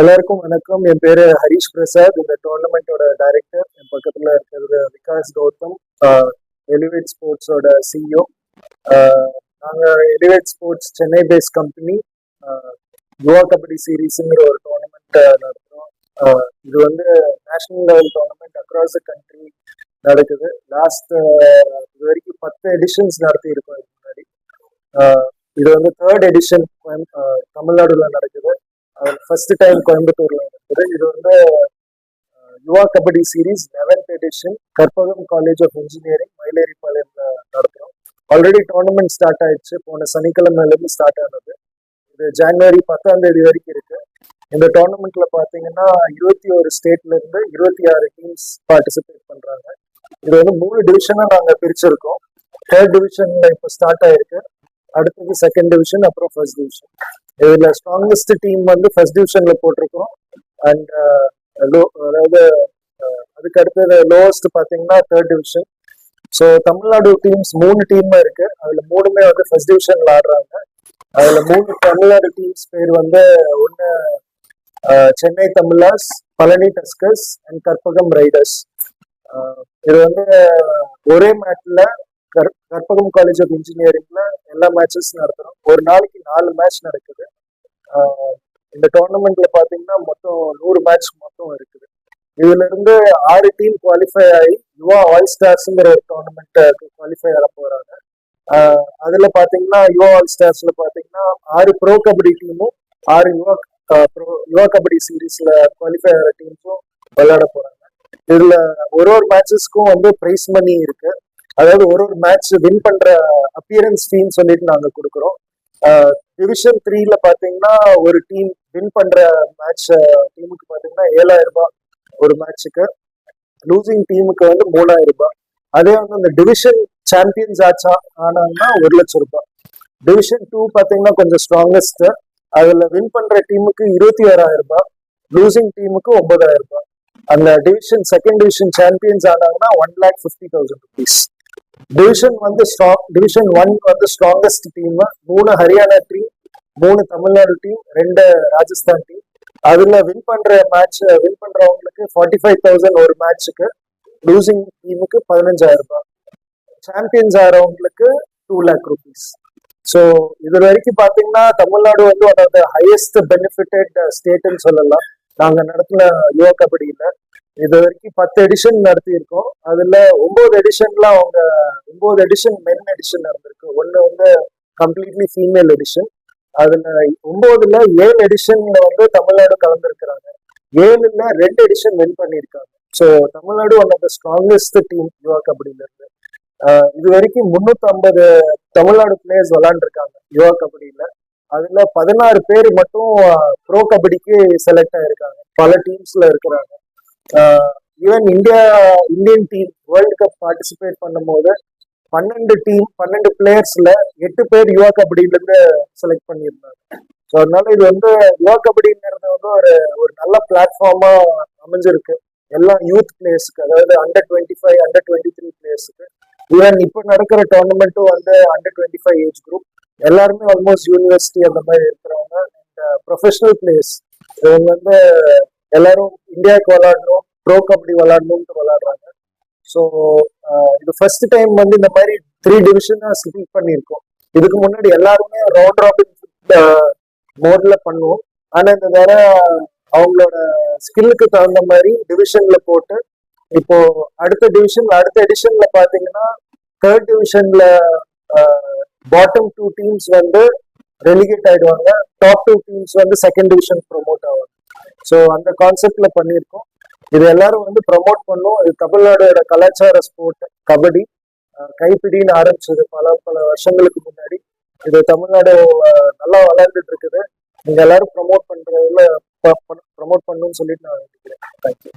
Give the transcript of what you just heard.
எல்லாருக்கும் வணக்கம். என் பேரு ஹரிஷ் பிரசாத். இந்த டோர்னமெண்டோட டைரக்டர் என் பக்கத்துல இருக்கிறது விகாஸ் கௌதம். எலிவேட் ஸ்போர்ட்ஸோட சிஇஓ நாங்க elevate sports Chennai base company Yuva Kabaddi சீரீஸ்ங்கிற ஒரு டோர்னமெண்ட் நடத்துறோம். இது வந்து national level tournament across the country நடக்குது. லாஸ்ட் இது வரைக்கும் பத்து எடிஷன்ஸ் நடத்தி இருக்கோம் இதுக்கு முன்னாடி. இது வந்து தேர்ட் எடிஷன் தமிழ்நாடுல நடக்குது. ஃபர்ஸ்ட் டைம் கோயம்புத்தூர்ல இருக்குது இது வந்து Yuva Kabaddi series eleventh edition Karpagam college of engineering மயிலேரிப்பாளையம்ல நடத்துறோம். ஆல்ரெடி டோர்னமெண்ட் ஸ்டார்ட் ஆயிடுச்சு. போன சனிக்கிழமையிலேருந்து ஸ்டார்ட் ஆனது. இது ஜனவரி பத்தாம் தேதி வரைக்கும் இருக்கு. இந்த டோர்னமெண்ட்ல பாத்தீங்கன்னா இருபத்தி ஒரு ஸ்டேட்ல இருந்து இருபத்தி ஆறு டீம்ஸ் பார்ட்டிசிபேட் பண்றாங்க. இது வந்து மூணு டிவிஷனா நாங்க பிரிச்சிருக்கோம். தேர்ட் டிவிஷன்ல இப்போ ஸ்டார்ட் ஆயிருக்கு. அடுத்தது செகண்ட் டிவிஷன் அப்புறம் ஃபர்ஸ்ட் டிவிஷன் இதுல ஸ்ட்ராங்கஸ்ட் டீம் வந்து ஃபர்ஸ்ட் டிவிஷன்ல போட்டிருக்கோம். அண்ட் uh, அதாவது uh, அதுக்கு அடுத்தது லோவஸ்ட் பாத்தீங்கன்னா third division so Tamil Nadu teams மூணு டீம் இருக்கு. அதுல மூணுமே வந்து ஃபர்ஸ்ட் டிவிஷன்ல ஆடுறாங்க. அதுல மூணு தமிழ்நாடு டீம்ஸ் பேர் வந்து ஒன்னு uh, Chennai Tamilas Palani tuskers and Karpagam riders. இது வந்து ஒரே மேட்ச்ல கற்பகம் காலேஜ் ஆஃப் இன்ஜினியரிங்ல எல்லா மேட்சஸ் நடத்துறோம் ஒரு நாளைக்கு நாலு மேட்ச் நடக்குது. இந்த டோர்னமெண்ட்ல பாத்தீங்கன்னா மொத்தம் நூறு மேட்ச் மொத்தம் இருக்குது. இதுல இருந்து ஆறு டீம் குவாலிஃபை ஆகி யுவா ஆல் ஸ்டார்ஸ்ங்கிற ஒரு டோர்னமெண்ட் குவாலிஃபை ஆக போறாங்க. அதுல பாத்தீங்கன்னா யுவா ஆல் ஸ்டார்ஸ்ல பாத்தீங்கன்னா ஆறு ப்ரோ கபடி டீமும் ஆறு யுவா ப்ரோ யுவா கபடி சீரீஸ்ல குவாலிஃபை ஆகிற டீம்ஸும் விளையாட போறாங்க. இதுல ஒரு ஒரு மேட்சஸ்க்கும் வந்து பிரைஸ் மணி இருக்கு. அதாவது ஒரு ஒரு மேட்ச் வின் பண்ற அப்பியரன்ஸ் ஃபீன்னு சொல்லிட்டு நாங்க கொடுக்குறோம். டிவிஷன் த்ரீல பாத்தீங்கன்னா ஒரு டீம் வின் பண்ற மேட்ச் டீமுக்கு பாத்தீங்கன்னா ஏழாயிரம் ரூபாய் ஒரு மேட்ச்சுக்கு லூசிங் டீமுக்கு வந்து மூணாயிரம் ரூபாய். அதே வந்து அந்த டிவிஷன் சாம்பியன்ஸ் ஆச்சா ஆனாங்கன்னா ஒரு லட்சம் ரூபாய். டிவிஷன் டூ பாத்தீங்கன்னா கொஞ்சம் ஸ்ட்ராங்கஸ்ட் அதுல வின் பண்ற டீமுக்கு இருபத்தி ஆறாயிரம் ரூபாய். லூசிங் டீமுக்கு ஒன்பதாயிரம் ரூபாய். அந்த division second division champions ஆனாங்கன்னா one lakh fifty thousand rupees division வந்து ஸ்ட்ராங் டிவிஷன் ஒன் வந்து ஸ்ட்ராங்கஸ்ட் டீம் மூணு ஹரியானா டீம் மூணு தமிழ்நாடு டீம் ரெண்டு ராஜஸ்தான் டீம் அதுல வின் பண்ற மேட்ச் வின் பண்றவங்களுக்கு ஃபார்ட்டி ஃபைவ் தௌசண்ட் ஒரு மேட்ச்சுக்கு லூசிங் டீமுக்கு பதினஞ்சாயிரம் ரூபாய். சாம்பியன்ஸ் ஆகிறவங்களுக்கு டூ லேக் ருபீஸ் ஸோ இது வரைக்கும் பார்த்தீங்கன்னா தமிழ்நாடு வந்து one of the highest benefitted ஸ்டேட்டுன்னு சொல்லலாம். நாங்கள் நடத்தின யுவா கபடியில் இது வரைக்கும் பத்து எடிஷன் நடத்தியிருக்கோம். அதுல ஒன்பது எடிஷன்ல அவங்க ஒன்பது எடிஷன் மென் எடிஷன் நடந்திருக்கு. ஒன்னு வந்து கம்ப்ளீட்லி ஃபீமேல் எடிஷன் அதுல ஒன்பதுல ஏழு எடிஷன்ல வந்து தமிழ்நாடு கலந்துருக்கிறாங்க. ஏழுல ரெண்டு எடிஷன் வின் பண்ணியிருக்காங்க. So Tamil Nadu one of the strongest team Yuva கபடியில இருந்து இது வரைக்கும் முன்னூத்தி ஐம்பது தமிழ்நாடு பிளேயர்ஸ் விளாண்டுருக்காங்க யுவா கபடியில. அதுல பதினாறு பேர் மட்டும் ப்ரோ கபடிக்கு செலக்ட் ஆயிருக்காங்க. பல டீம்ஸ்ல இருக்கிறாங்க. Even India Indian team world cup participate பண்ணும்போது பன்னெண்டு டீம் பன்னெண்டு பிளேயர்ஸ்ல எட்டு பேர் யுவா கபடியில இருந்து செலக்ட் பண்ணியிருந்தாங்க. ஸோ அதனால இது வந்து யுவா கபடிங்கிறது வந்து ஒரு ஒரு நல்ல பிளாட்ஃபார்மா அமைஞ்சிருக்கு. எல்லா யூத் பிளேயர்ஸ்க்கு அதாவது under twenty five under twenty three பிளேயர்ஸ்க்கு even இப்போ நடக்கிற டோர்னமெண்ட்டும் வந்து under twenty five age group எல்லாருமே ஆல்மோஸ்ட் யூனிவர்சிட்டி அந்த மாதிரி இருக்கிறவங்க ப்ரொஃபஷனல் பிளேயர்ஸ் uh, இவங்க வந்து எல்லாரும் இந்தியாவுக்கு விளாடணும் ப்ரோ கபடி விளாடணும்னு விளாடுறாங்க ஸோ இது ஃபர்ஸ்ட் டைம் வந்து இந்த மாதிரி த்ரீ டிவிஷனாக ஸ்பிளிட் பண்ணியிருக்கோம். இதுக்கு முன்னாடி எல்லாருமே ரவுண்ட் ராபின் மோட்ல பண்ணுவோம். ஆனால் இந்த தர அவங்களோட ஸ்கில்லுக்கு தகுந்த மாதிரி டிவிஷன்ல போட்டு இப்போ அடுத்த டிவிஷன் அடுத்த எடிஷன்ல பாத்தீங்கன்னா தேர்ட் டிவிஷன்ல பாட்டம் டூ டீம்ஸ் வந்து ரெலிகேட் ஆயிடுவாங்க. டாப் டூ டீம்ஸ் வந்து செகண்ட் டிவிஷன் ப்ரொமோட் ஆவாங்க. ஸோ அந்த கான்செப்ட்ல பண்ணியிருக்கோம். இது எல்லாரும் வந்து ப்ரமோட் பண்ணும். இது தமிழ்நாடோட கலாச்சார ஸ்போர்ட் கபடி. கைப்பிடின்னு ஆரம்பிச்சது பல பல வருஷங்களுக்கு முன்னாடி. இது தமிழ்நாடு நல்லா வளர்ந்துட்டு இருக்குது நீங்க எல்லாரும் ப்ரமோட் பண்றதுல ப்ரமோட் பண்ணணும்னு சொல்லிட்டு நான் நினைக்கிறேன். தேங்க்யூ